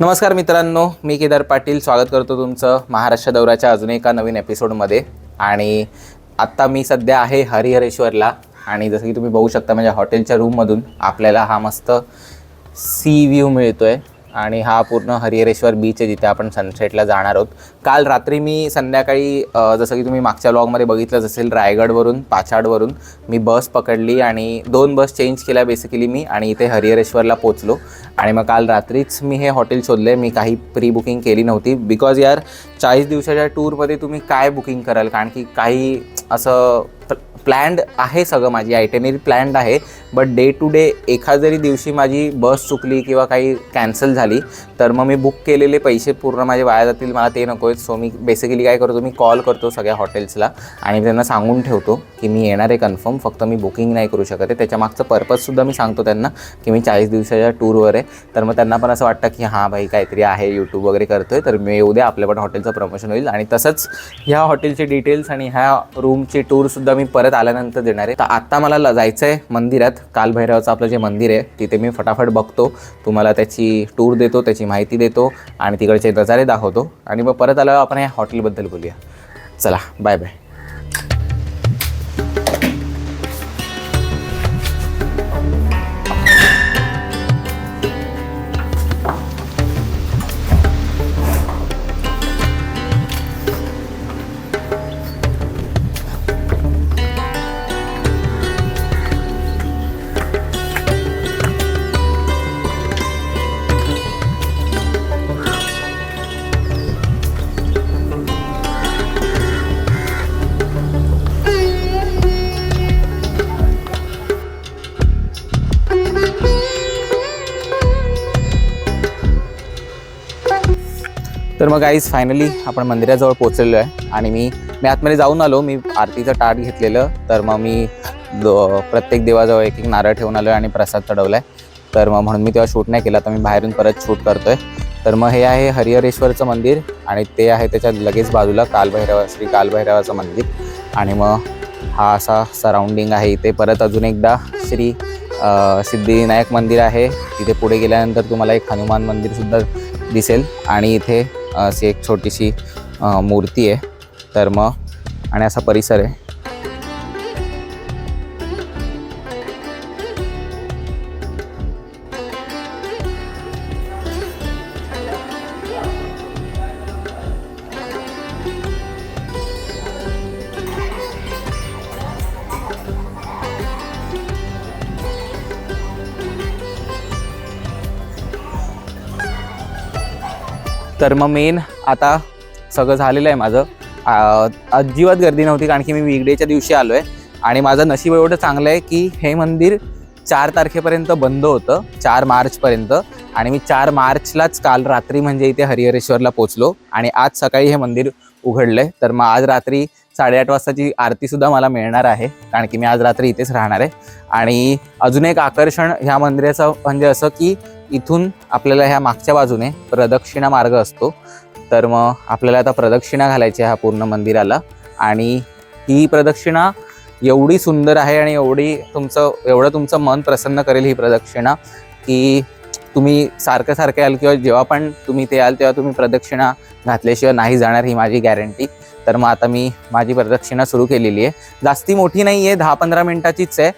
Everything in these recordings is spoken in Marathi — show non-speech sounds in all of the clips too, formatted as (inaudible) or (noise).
नमस्कार मित्रांनो मी केदार पाटील. स्वागत करतो तुमचं महाराष्ट्र दौऱ्याच्या अजून एका नवीन एपिसोडमध्ये आणि आत्ता मी सध्या आहे हरिहरेश्वरला. आणि जसं की तुम्ही बघू शकता म्हणजे हॉटेलच्या रूममधून आपल्याला हा मस्त सी व्ह्यू मिळतो आहे आणि हा पूर्ण हरिहरेश्वर बीच आहे जिथे आपण सनसेटला जाणार आहोत. काल रात्री मी संध्याकाळी जसं की तुम्ही मागच्या ब्लॉगमध्ये बघितलंच असेल रायगडवरून पाचाडवरून मी बस पकडली आणि दोन बस चेंज केल्या बेसिकली मी आणि इथे हरिहरेश्वरला पोचलो आणि मग काल रात्रीच मी हे हॉटेल शोधले मी काही प्री बुकिंग केली नव्हती. बिकॉज यार चाळीस दिवसाच्या टूरमध्ये तुम्ही काय बुकिंग कराल? कारण की काही असं प्लॅन्ड आहे सगळं माझी आयटेनरी प्लॅन्ड आहे. बट डे टू डे एखाद जरी दिवशी माझी बस चुकली किंवा काही कॅन्सल झाली तर मग मी बुक केलेले पैसे पूर्ण माझे वाया जातील मला ते नको आहेत. सो मी बेसिकली काय करतो मी कॉल करतो सगळ्या हॉटेल्सला आणि त्यांना सांगून ठेवतो की मी येणार आहे कन्फर्म फक्त मी बुकिंग नाही करू शकत आहे. त्याच्या मागचं पर्पजसुद्धा मी सांगतो त्यांना की मी चाळीस दिवसाच्या टूरवर आहे. तर मग त्यांना पण असं वाटतं की हां भाई काहीतरी आहे यूट्यूब वगैरे करतो आहे तर मी येऊ द्या आपल्या पण हॉटेलचं प्रमोशन होईल. आणि तसंच ह्या हॉटेलचे डिटेल्स आणि ह्या रूमची टूरसुद्धा मी परत आल्यानंतर देणार आहे. तर आत्ता मला जायचं आहे मंदिरात. कालभैरवाचं आपलं जे मंदिर आहे तिथे मी फटाफट बघतो. तुम्हाला त्याची टूर देतो त्याची माहिती देतो आणि तिकडचे नजारे दाखवतो. आणि मग परत आल्यावर आपण या हॉटेलबद्दल बोलूया. चला बाय बाय मग गाईज फायनली आपण मंदिराजवळ पोचलेलो आहे. आणि मी मी आतमध्ये जाऊन आलो. मी आरतीचं टाट घेतलेलं. तर मग मी प्रत्येक देवाजवळ एक एक नारळ ठेवून आलो आहे आणि प्रसाद चढवला आहे तर मग म्हणून मी तेव्हा शूट नाही केला. तर मी बाहेरून परत शूट करतो आहे तर मग हे आहे हरिहरेश्वरचं मंदिर. आणि ते आहे त्याच्या लगेच बाजूला कालभैरव श्री कालभैरवाचं मंदिर. आणि मग हा असा सराउंडिंग आहे. इथे परत अजून एकदा श्री सिद्धिविनायक मंदिर आहे. तिथे पुढे गेल्यानंतर तुम्हाला एक हनुमान मंदिरसुद्धा दिसेल. आणि इथे अशी एक छोटीशी मूर्ती आहे तर मग आणि असा परिसर आहे. तर मग मेन आता सगळं झालेलं आहे माझं. अजिबात गर्दी नव्हती कारण की मी वीकडेच्या दिवशी आलो आहे आणि माझं नशीब एवढं चांगलं आहे की हे मंदिर चार तारखेपर्यंत बंद होतं चार मार्चपर्यंत. आणि मी चार मार्चलाच काल रात्री म्हणजे इथे हरिहरेश्वरला पोचलो आणि आज सकाळी हे मंदिर उघडलं आहे तर मग आज रात्री साडेआठ वाजताची आरतीसुद्धा मला मिळणार आहे. कारण की मी आज रात्री इथेच राहणार आहे. आणि अजून एक आकर्षण ह्या मंदिराचं म्हणजे असं की इथून आपल्याला ह्या मागच्या बाजूने प्रदक्षिणा मार्ग असतो. तर मग आपल्याला आता प्रदक्षिणा घालायची आहे ह्या पूर्ण मंदिराला. आणि ही प्रदक्षिणा एवढी सुंदर आहे आणि एवढी तुमचं एवढं तुमचं मन प्रसन्न करेल ही प्रदक्षिणा की तुम्ही सारखं सारखं याल किंवा जेव्हा पण तुम्ही ते याल तेव्हा तुम्ही प्रदक्षिणा घातल्याशिवाय नाही जाणार ही माझी गॅरंटी तर मग आता मी माझी प्रदक्षिणा सुरू केलेली आहे. जास्ती मोठी नाही आहे दहा पंधरा मिनटाचीच आहे.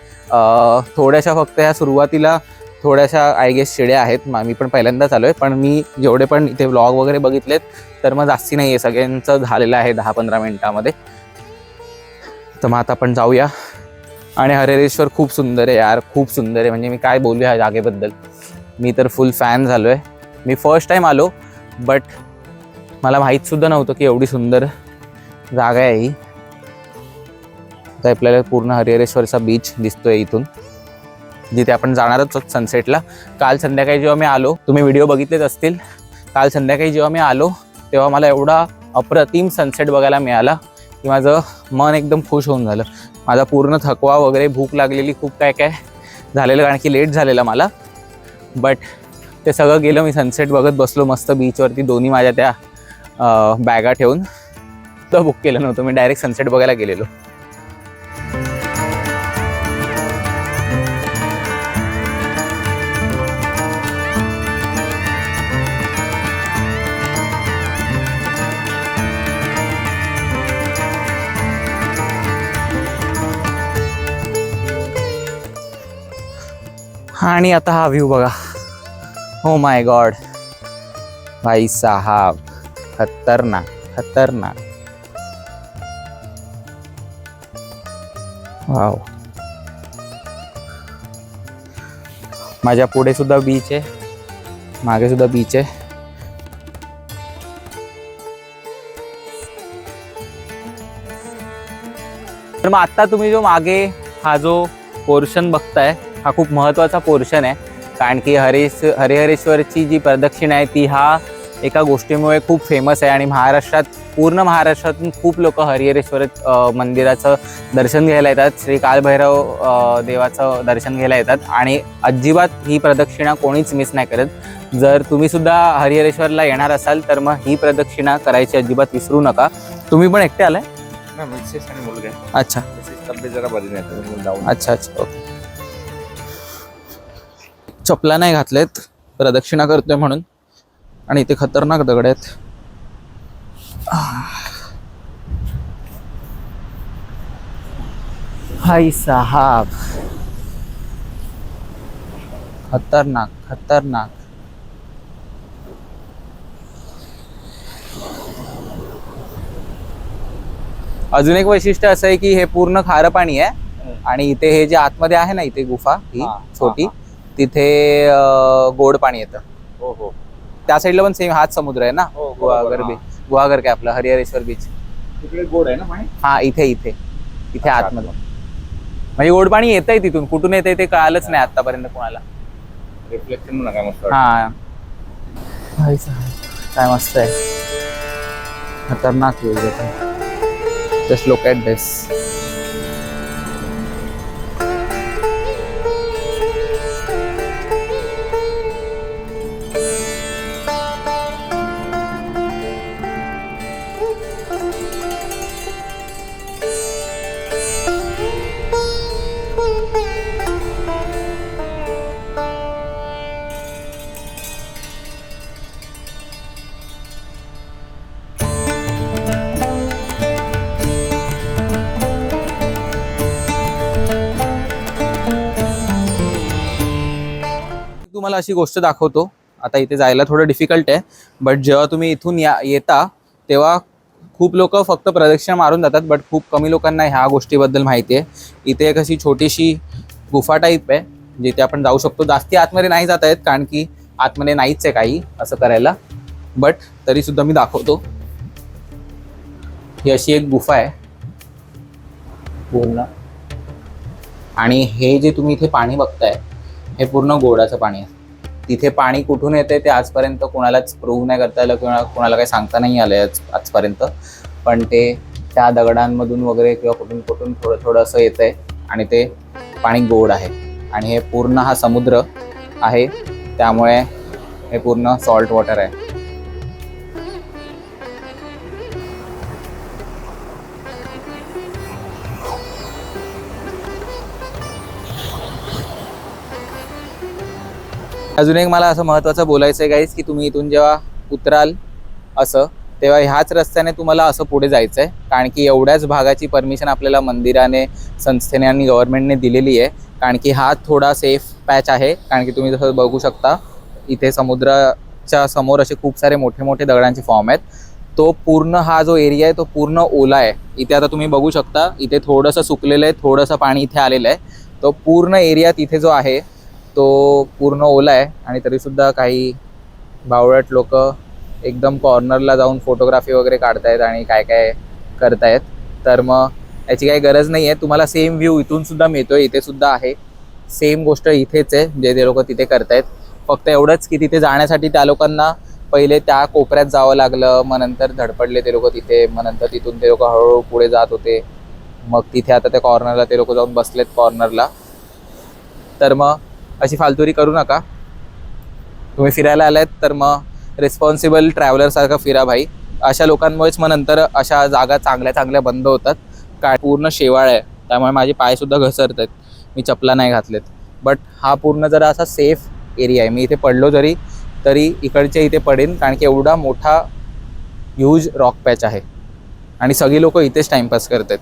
थोड्याशा फक्त ह्या सुरुवातीला थोड्याशा आय गेस शिड्या आहेत. मी पण पहिल्यांदाच आलो आहे पण मी जेवढे पण इथे व्लॉग वगैरे बघितलेत तर मग जास्ती नाही आहे सगळ्यांचं झालेलं आहे दहा पंधरा मिनटामध्ये. तर मग आता आपण जाऊया. आणि हरेरेश्वर खूप सुंदर आहे यार खूप सुंदर आहे. म्हणजे मी काय बोलू ह्या जागेबद्दल? मी तर फुल फॅन झालो आहे मी फर्स्ट टाईम आलो बट मला माहीतसुद्धा नव्हतं की एवढी सुंदर जागा आहे ही. तर आपल्याला पूर्ण हरिहरेश्वरचा बीच दिसतोय इथून. जिथे आपण जाणारच आहोत सनसेटला काल संध्याकाळी जेव्हा मी आलो तुम्ही व्हिडिओ बघितलेच असतील. काल संध्याकाळी जेव्हा मी आलो तेव्हा मला एवढा अप्रतिम सनसेट बघायला मिळाला की माझं मन एकदम खुश होऊन झालं. माझा पूर्ण थकवा वगैरे भूक लागलेली खूप काय काय झालेलं कारण की लेट झालेलं मला. बट ते सगळं गेलं मी सनसेट बघत बसलो मस्त बीचवरती दोन्ही माझ्या त्या बॅगा ठेवून. तर बुक केलं नव्हतं मी डायरेक्ट सनसेट बघायला गेलेलो. आणि आता हा व्ह्यू बघा. हो माय गॉड भाई साहाब खतरनाक खतरनाक. वाव माझ्या पुढे सुद्धा बीच आहे. मागे सुद्धा बीच आहे. तर मग आत्ता तुम्ही जो मागे हा जो पोर्शन बघताय हा खूप महत्त्वाचा पोर्शन आहे. कारण की हरेश हरिहरेश्वरची जी प्रदक्षिणा आहे ती हा एका गोष्टीमुळे खूप फेमस आहे. आणि महाराष्ट्रात पूर्ण महाराष्ट्रातून खूप लोक हरिहरेश्वर मंदिराचं दर्शन घ्यायला येतात. श्री कालभैरव देवाचं दर्शन घ्यायला येतात. आणि अजिबात ही प्रदक्षिणा कोणीच मिस नाही करत. जर तुम्ही सुद्धा हरिहरेश्वरला येणार असाल तर मग ही प्रदक्षिणा करायची अजिबात विसरू नका. तुम्ही पण एकटे आलाय. अच्छा. जरा बरी नाही अच्छा अच्छा. ओके. चपला नाही घातलेत. प्रदक्षिणा करतोय म्हणून. आणि इथे खतरनाक दगड आहेत. हाय साहाब. खतरनाक खतरनाक. अजून एक वैशिष्ट्य असं आहे की हे पूर्ण खारं पाणी आहे. आणि इथे हे जे आतमध्ये आहे ना इथे गुफा ही छोटी तिथे गोड पाणी येतं. हो हो. त्या साईडला पण सेम हाच समुद्र आहे ना? हो, गुहागर. बीच गुहागर काय आपलं? हरिहरेश्वर बीच तिकडे गोड आहे ना पाणी? हा इथे इथे. इथे अच्छा, आतमध्ये. म्हणजे गोड पाणी येतंय तिथून. कुठून येतंय ते कळालंच नाही आतापर्यंत कोणाला. रिफ्लेक्शन नका मस्त वाटतं. हा साहेब, काय मस्त आहे. खतरनाक जस्ट लुक ॲट दिस तुम्हाला अशी गोष्ट दाखवतो. आता इथे जायला थोडं डिफिकल्ट आहे बट जेव्हा तुम्ही इथून या येता तेव्हा खूप लोक फक्त प्रदक्षिणा मारून जातात बट खूप कमी लोकांना ह्या गोष्टीबद्दल माहिती आहे. इथे एक अशी छोटीशी गुफा टाईप आहे जिथे आपण जाऊ शकतो. जास्ती आतमध्ये नाही जात आहेत कारण की आतमध्ये नाहीच आहे काही असं करायला. बट तरी सुद्धा मी दाखवतो. ही अशी एक गुफा आहे. पूर्ण आणि हे जे तुम्ही इथे पाणी बघताय हे पूर्ण गोडाचं पाणी आहे. तिथे पाणी कुठून येते ते आजपर्यंत कोणालाच प्रूव्ह नाही करता आलं किंवा कोणाला काही सांगता नाही आलं आज आजपर्यंत. पण ते त्या दगडांमधून वगैरे किंवा कुठून कुठून थोडं थोडं असं येतं आहे आणि ते पाणी गोड आहे. आणि हे पूर्ण हा समुद्र आहे. त्यामुळे हे पूर्ण सॉल्ट वॉटर आहे. अजून एक मला असं महत्त्वाचं बोलायचं आहे गाईज की तुम्ही इथून जेव्हा उतराल असं तेव्हा ह्याच रस्त्याने तुम्हाला असं पुढे जायचं आहे कारण की एवढ्याच भागाची परमिशन आपल्याला मंदिराने संस्थेने आणि गव्हर्नमेंटने दिलेली आहे. कारण की हा थोडा सेफ पॅच आहे. कारण की तुम्ही जसं बघू शकता इथे समुद्राच्या समोर असे खूप सारे मोठे मोठे दगडांचे फॉर्म आहेत. तो पूर्ण हा जो एरिया आहे तो पूर्ण ओला आहे. इथे आता तुम्ही बघू शकता इथे थोडंसं सुकलेलं आहे थोडंसं पाणी इथे आलेलं आहे. तो पूर्ण एरिया तिथे जो आहे तो पूर्ण ओला आहे आणि तरीसुद्धा काही भावळट लोक एकदम कॉर्नरला जाऊन फोटोग्राफी वगैरे काढतायत आणि काय काय करतायत. तर मग याची काही गरज नाही आहे तुम्हाला सेम व्ह्यू इथून सुद्धा मिळतोय. इथे सुद्धा आहे. सेम गोष्ट इथेच आहे. जे ते लोक तिथे करतायत. फक्त एवढंच की तिथे जाण्यासाठी त्या लोकांना पहिले त्या कोपऱ्यात जावं लागलं. मग नंतर धडपडले ते लोक तिथे. मग नंतर तिथून ते लोक हळूहळू पुढे जात होते. मग तिथे आता त्या कॉर्नरला ते लोक जाऊन बसलेत कॉर्नरला तर मग अशी फालतुरी करू नका. तुम्ही फिरायला आलात तर मग रिस्पॉन्सिबल ट्रॅव्हलरसारखा फिरा भाई. अशा लोकांमुळेच मग नंतर अशा जागा चांगल्या चांगल्या बंद होतात. काय पूर्ण शेवाळ आहे. त्यामुळे माझे पायसुद्धा घसरत आहेत मी चपला नाही घातलेत. बट हा पूर्ण जरा असा सेफ एरिया आहे. मी इथे पडलो जरी तरी इकडच्या इथे पडेन. कारण की एवढा मोठा ह्यूज रॉक पॅच आहे. आणि सगळी लोक इथेच टाइमपास करतात.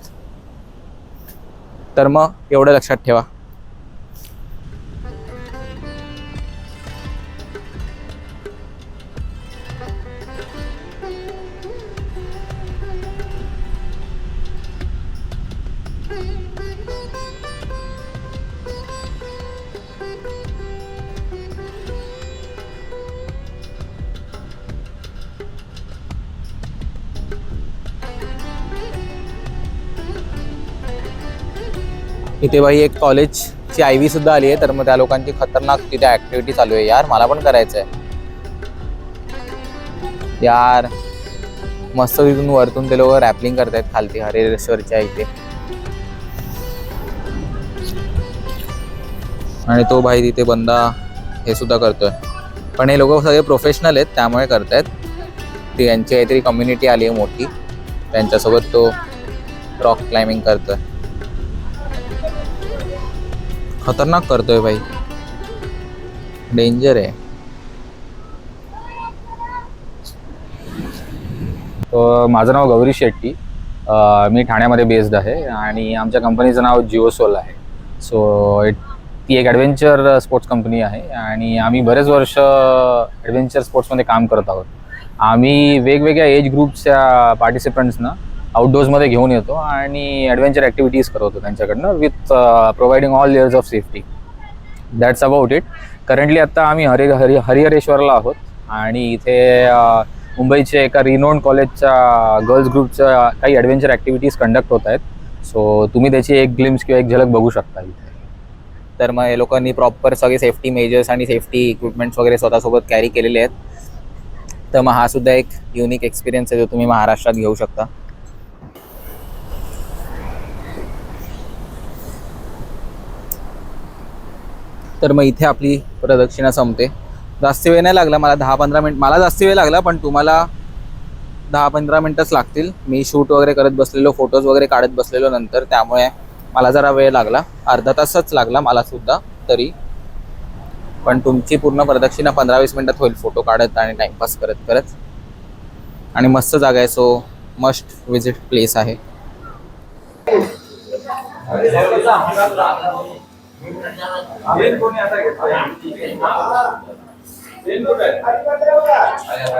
तर मग एवढं लक्षात ठेवा. इथे बाई एक कॉलेजची आय व्ही सुद्धा आली आहे तर मग त्या लोकांची खतरनाक तिथे ऍक्टिव्हिटी चालू आहे यार. मला पण करायचं आहे यार मस्त तिथून वरतून ते लोक रॅपलिंग करतायत खालती हरेश्वरच्या इथे. आणि तो भाई तिथे बंदा हे सुद्धा करतोय. पण हे लोक सगळे प्रोफेशनल आहेत त्यामुळे करतायत. ती यांची काहीतरी कम्युनिटी आली आहे मोठी. त्यांच्यासोबत तो रॉक क्लाइम्बिंग करतोय. खतरनाक करतोय भाई. डेंजर आहे. माझं नाव गौरी शेट्टी. मी ठाण्यामध्ये बेस्ड आहे आणि आमच्या कंपनीचं नाव जिओसोल आहे. सो इट ती एक ॲडव्हेंचर स्पोर्ट्स कंपनी आहे आणि आम्ही बरेच वर्ष ॲडव्हेंचर स्पोर्ट्समध्ये काम करत आहोत. आम्ही वेगवेगळ्या एज ग्रुपच्या पार्टिसिपंट्सना आउटडोर्समध्ये घेऊन येतो आणि ॲडव्हेंचर ॲक्टिव्हिटीज करवतो त्यांच्याकडनं with providing all layers of safety that's about it currently आत्ता आम्ही हरि हरि हरिहरेश्वरला आहोत आणि इथे uh, मुंबईच्या एका रिनोन कॉलेजच्या गर्ल्स ग्रुपच्या काही ॲडव्हेंचर ॲक्टिव्हिटीज कंडक्ट होत आहेत. सो तुम्ही त्याची एक ग्लिम्स किंवा एक झलक बघू शकता इथे. तर मग हे लोकांनी प्रॉपर सगळे सेफ्टी मेजर्स आणि सेफ्टी इक्विपमेंट्स वगैरे स्वतःसोबत कॅरी केलेले आहेत. तर मग हा सुद्धा एक युनिक एक्सपिरियन्स आहे जो तुम्ही महाराष्ट्रात घेऊ शकता. तर मग इथे आपली प्रदक्षिणा संपते. जास्त वेळ नाही लागला मला दहा पंधरा मिनिट मला जास्त वेळ लागला पण तुम्हाला दहा पंधरा मिनटंच लागतील. मी शूट वगैरे करत बसलेलो फोटोज वगैरे काढत बसलेलो नंतर त्यामुळे मला जरा वेळ लागला. अर्धा तासच लागला मला सुद्धा तरी. पण तुमची पूर्ण प्रदक्षिणा पंधरा वीस मिनटात होईल फोटो काढत आणि टाईमपास करत करत. आणि मस्त जागा आहे सो मस्ट विजिट प्लेस आहे.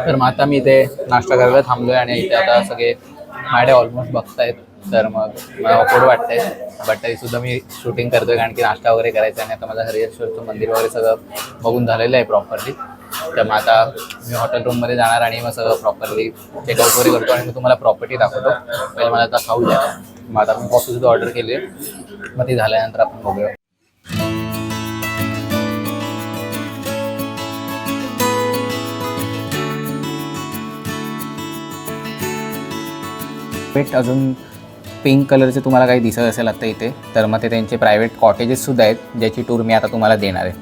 तर मग आता मी इथे नाश्ता करायला थांबलोय आणि इथे आता सगळे माझ्या ऑलमोस्ट बघतायत. तर मग मला ऑकवर्ड वाटतंय. बट तरी सुद्धा मी शूटिंग करतोय कारण की नाश्ता वगैरे करायचा आहे आणि आता माझं हरिहरेश्वरचं मंदिर वगैरे सगळं बघून झालेलं आहे प्रॉपरली तर मग आता मी हॉटेल रूममध्ये जाणार आणि मग सगळं प्रॉपरली चेकआउट वगैरे करतो आणि मी तुम्हाला प्रॉपर्टी दाखवतो. पहिले मला आता खाऊ द्या. मग आता मी कॉफी सुद्धा ऑर्डर केली आहे मग ती झाल्यानंतर आपण बघूया. भेट अजून पिंक कलरचे तुम्हाला काही दिसत असेल आता इथे तर मग ते त्यांचे प्रायव्हेट कॉटेजेससुद्धा आहेत ज्याची टूर मी आता तुम्हाला देणार आहे.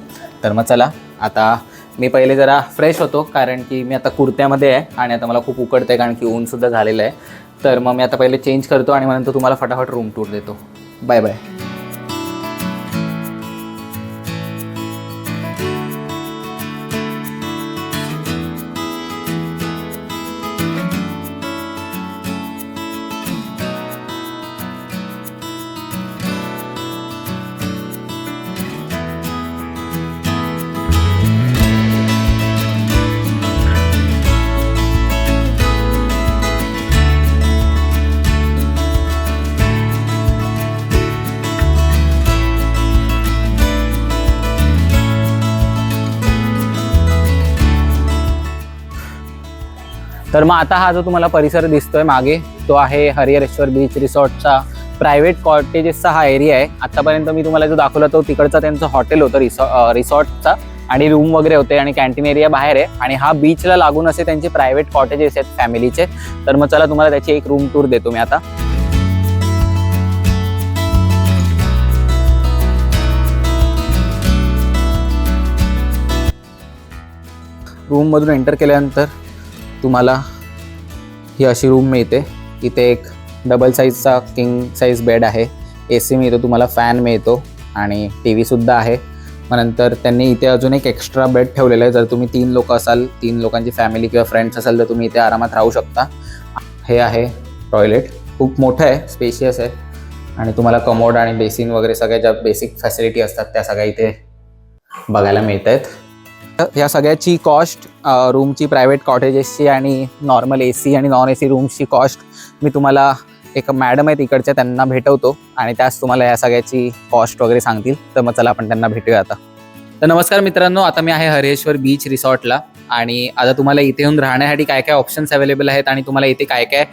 तर मग चला आता मी पहिले जरा फ्रेश होतो कारण की मी आता कुर्त्यामध्ये आहे आणि आता मला खूप उकडतं आहे कारण की ऊनसुद्धा झालेलं आहे. तर मग मी आता पहिले चेंज करतो आणि मग नंतर तुम्हाला फटाफट रूम टूर देतो. बाय बाय तर मग आता हा जो तुम्हाला परिसर दिसतोय मागे तो आहे हरिहरेश्वर बीच रिसॉर्टचा प्रायव्हेट कॉटेजेसचा हा एरिया आहे. आतापर्यंत मी तुम्हाला जो दाखवला तो तिकडचा त्यांचं हॉटेल होतं रिसॉ रिसॉर्टचा आणि रूम वगैरे होते आणि कॅन्टीन एरिया बाहेर आहे. आणि हा बीचला लागून असे त्यांचे प्रायव्हेट कॉटेजेस आहेत फॅमिलीचे तर मग चला तुम्हाला त्याची एक रूम टूर देतो मी आता. रूममधून एंटर केल्यानंतर तुम्हाला ही अशी रूम मिळते. इथे एक डबल साईजचा किंग साईज बेड आहे. ए सी मिळतो तुम्हाला फॅन मिळतो आणि टी व्हीसुद्धा आहे. मग नंतर त्यांनी इथे अजून एक एक्स्ट्रा बेड ठेवलेला आहे. जर तुम्ही तीन लोक असाल तीन लोकांची फॅमिली किंवा फ्रेंड्स असाल तर तुम्ही इथे आरामात राहू शकता. हे आहे टॉयलेट खूप मोठं आहे स्पेशियस आहे. आणि तुम्हाला कमोड आणि बेसिन वगैरे सगळ्या ज्या बेसिक फॅसिलिटी असतात त्या सगळ्या इथे बघायला मिळत आहेत ह्या सगळ्याची कॉस्ट रूमची प्रायव्हेट कॉटेजेसची आणि नॉर्मल ए सी आणि नॉन ए सी रूम्सची कॉस्ट मी तुम्हाला एक मॅडम आहेत इकडच्या त्यांना भेटवतो आणि त्याच तुम्हाला या सगळ्याची कॉस्ट वगैरे सांगतील. तर मग चला आपण त्यांना भेटूया आता. तर नमस्कार मित्रांनो आता मी आहे हरेश्वर बीच रिसॉर्टला आणि आता तुम्हाला इथे येऊन राहण्यासाठी काय काय ऑप्शन्स अवेलेबल आहेत आणि तुम्हाला इथे काय काय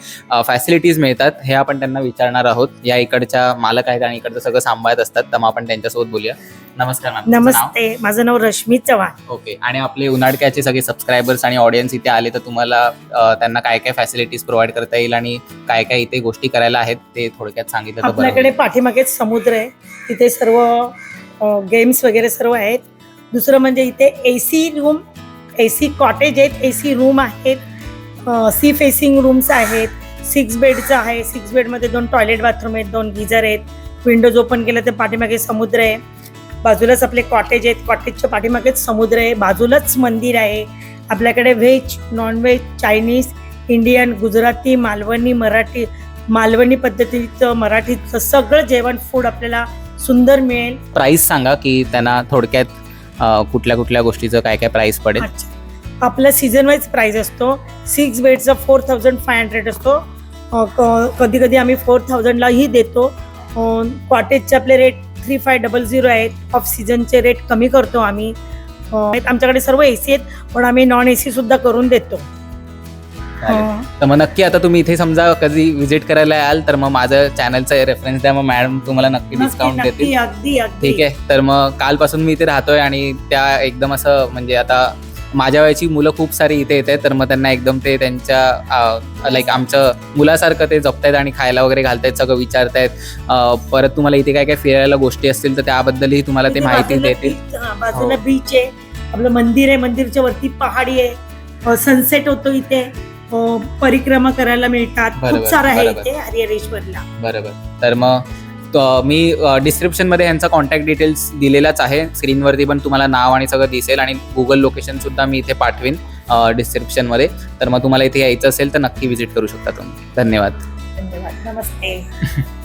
फॅसिलिटीज मिळतात हे आपण त्यांना विचारणार आहोत. या इकडच्या मालक आहेत आणि इकडचं सगळं सांभाळत असतात तर मग आपण त्यांच्यासोबत बोलूया. नमस्कार? नमस्ते माझं नाव रश्मी चव्हाण. ओके आणि आपले उन्हाळक्याचे सगळे सबस्क्रायबर्स आणि ऑडियन्स इथे आले तर तुम्हाला त्यांना काय काय फॅसिलिटीज प्रोव्हाइड करता येईल आणि काय काय इथे गोष्टी करायला आहेत ते थोडक्यात सांगितलं आपल्याकडे. पाठीमागेच समुद्र आहे. तिथे सर्व गेम्स वगैरे सर्व आहेत. दुसरं म्हणजे इथे A C room A C cottage आहेत ए सी रूम आहेत सी फेसिंग रूम्स आहेत सिक्स बेडचं आहे सिक्स बेडमध्ये दोन टॉयलेट बाथरूम आहेत दोन गिझर आहेत विंडोज ओपन केलं तर पाठीमागे समुद्र आहे बाजूलाच आपले कॉटेज आहेत कॉटेजच्या पाठीमागेच समुद्र आहे बाजूलाच मंदिर आहे आपल्याकडे veg non veg Chinese Indian Gujarati Malvani Marathi Malvani पद्धतीचं मराठीचं सगळं जेवण फूड आपल्याला सुंदर मिळेल. प्राइस सांगा की त्यांना थोडक्यात कुठल्या कुठल्या गोष्टीचं काय काय प्राइस पडेल? अच्छा. आपला सीझन वाईज प्राइस असतो. सिक्स बेडचा फोर थाउजंड फाय हंड्रेड असतो. कधी कधी आम्ही फोर थाउजंडलाही देतो. कॉटेजचे आपले rate three five double zero आहेत. ऑफ सीझनचे रेट कमी करतो आम्ही. अं, आमच्याकडे सर्व ए सी आहेत पण आम्ही नॉन ए सी सुद्धा करून देतो. तर मग नक्की आता तुम्ही इथे समजा कधी विजिट करायला याल तर मग माझं चॅनलचा रेफरन्स द्या मग मॅडम तुम्हाला नक्की डिस्काउंट देतील. अगदी ठीक आहे. तर मग कालपासून मी इथे राहतोय आणि त्या एकदम असं म्हणजे आता माझ्या वयाची मुलं खूप सारी इथे येत आहेत तर मग त्यांना एकदम ते त्यांच्या लाईक आमचं मुलासारखं ते जपतायत आणि खायला वगैरे घालतायत सगळं विचारतायत. परत तुम्हाला इथे काय काय फिरायला गोष्टी असतील तर त्याबद्दलही तुम्हाला ते माहिती देतील. हा, बाजूला हो. बीच आहे. आपलं मंदिर आहे मंदिरच्या वरती पहाडी आहे. सनसेट होतो इथे. परिक्रमा करायला मिळतात. बरोबर, खूप सारं आहे बरोबर. इथे हरिहरेश्वरला. बरोबर. तर मग त- मी डिस्क्रिप्शनमध्ये ह्यांचा कॉन्टॅक्ट डिटेल्स दिलेलाच आहे. स्क्रीनवरती पण तुम्हाला नाव आणि सगळं दिसेल आणि गुगल लोकेशन सुद्धा मी इथे पाठवीन डिस्क्रिप्शनमध्ये तर मग तुम्हाला इथे यायचं असेल तर नक्की व्हिजिट करू शकता तुम्ही. धन्यवाद. धन्यवाद. नमस्ते. (laughs)